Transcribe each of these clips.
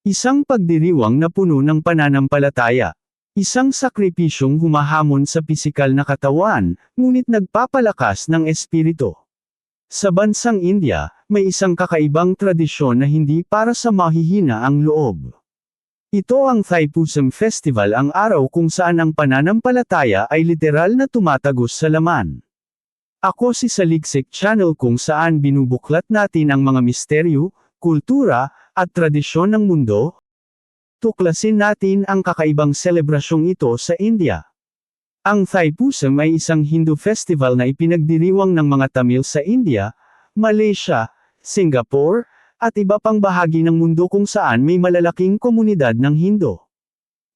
Isang pagdiriwang na puno ng pananampalataya. Isang sakripisyong humahamon sa pisikal na katawan, ngunit nagpapalakas ng espiritu. Sa bansang India, may isang kakaibang tradisyon na hindi para sa mahihina ang loob. Ito ang Thaipusam Festival ang araw kung saan ang pananampalataya ay literal na tumatagos sa laman. Ako si Saliksik Channel kung saan binubuklat natin ang mga misteryo, kultura, at tradisyon ng mundo. Tuklasin natin ang kakaibang selebrasyong ito sa India. Ang Thaipusam ay isang Hindu festival na ipinagdiriwang ng mga Tamil sa India, Malaysia, Singapore, at iba pang bahagi ng mundo kung saan may malalaking komunidad ng Hindu.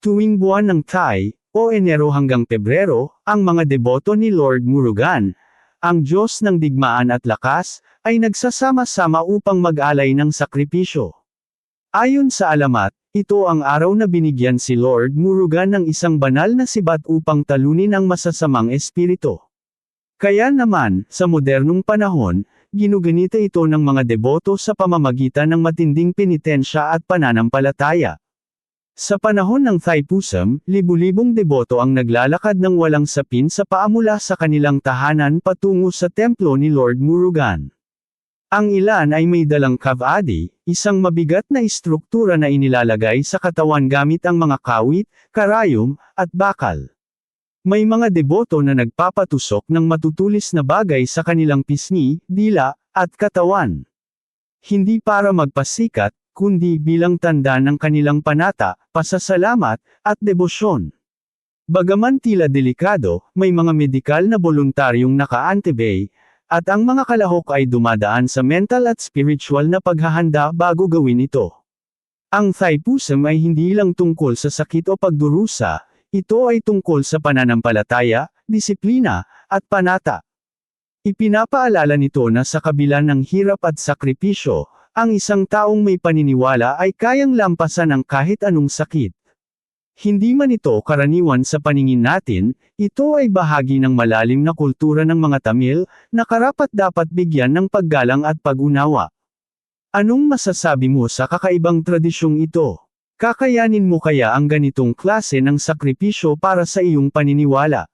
Tuwing buwan ng Thai, o Enero hanggang Pebrero, ang mga deboto ni Lord Murugan, ang Diyos ng digmaan at lakas, ay nagsasama-sama upang mag-alay ng sakripisyo. Ayon sa alamat, ito ang araw na binigyan si Lord Murugan ng isang banal na sibat upang talunin ang masasamang espiritu. Kaya naman, sa modernong panahon, ginuganita ito ng mga deboto sa pamamagitan ng matinding penitensya at pananampalataya. Sa panahon ng Thaipusam, libu-libong deboto ang naglalakad ng walang sapin sa paa mula sa kanilang tahanan patungo sa templo ni Lord Murugan. Ang ilan ay may dalang kavadi, isang mabigat na istruktura na inilalagay sa katawan gamit ang mga kawit, karayom, at bakal. May mga deboto na nagpapatusok ng matutulis na bagay sa kanilang pisngi, dila, at katawan. Hindi para magpasikat, kundi bilang tanda ng kanilang panata, pasasalamat, at debosyon. Bagaman tila delikado, may mga medikal na voluntaryong naka-antibay, at ang mga kalahok ay dumadaan sa mental at spiritual na paghahanda bago gawin ito. Ang Thaipusam ay hindi lang tungkol sa sakit o pagdurusa, ito ay tungkol sa pananampalataya, disiplina, at panata. Ipinapaalala nito na sa kabila ng hirap at sakripisyo, ang isang taong may paniniwala ay kayang lampasan ang kahit anong sakit. Hindi man ito karaniwan sa paningin natin, ito ay bahagi ng malalim na kultura ng mga Tamil, na karapat dapat bigyan ng paggalang at pag-unawa. Anong masasabi mo sa kakaibang tradisyong ito? Kakayanin mo kaya ang ganitong klase ng sakripisyo para sa iyong paniniwala?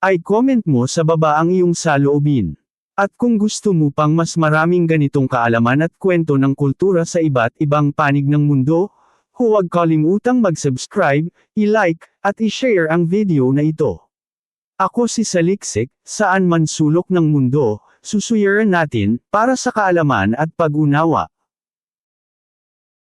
Ay comment mo sa baba ang iyong saloobin. At kung gusto mo pang mas maraming ganitong kaalaman at kwento ng kultura sa iba't ibang panig ng mundo, huwag kalimutang mag-subscribe, i-like, at i-share ang video na ito. Ako si Saliksik, saan man sulok ng mundo, susuyaran natin, para sa kaalaman at pag-unawa.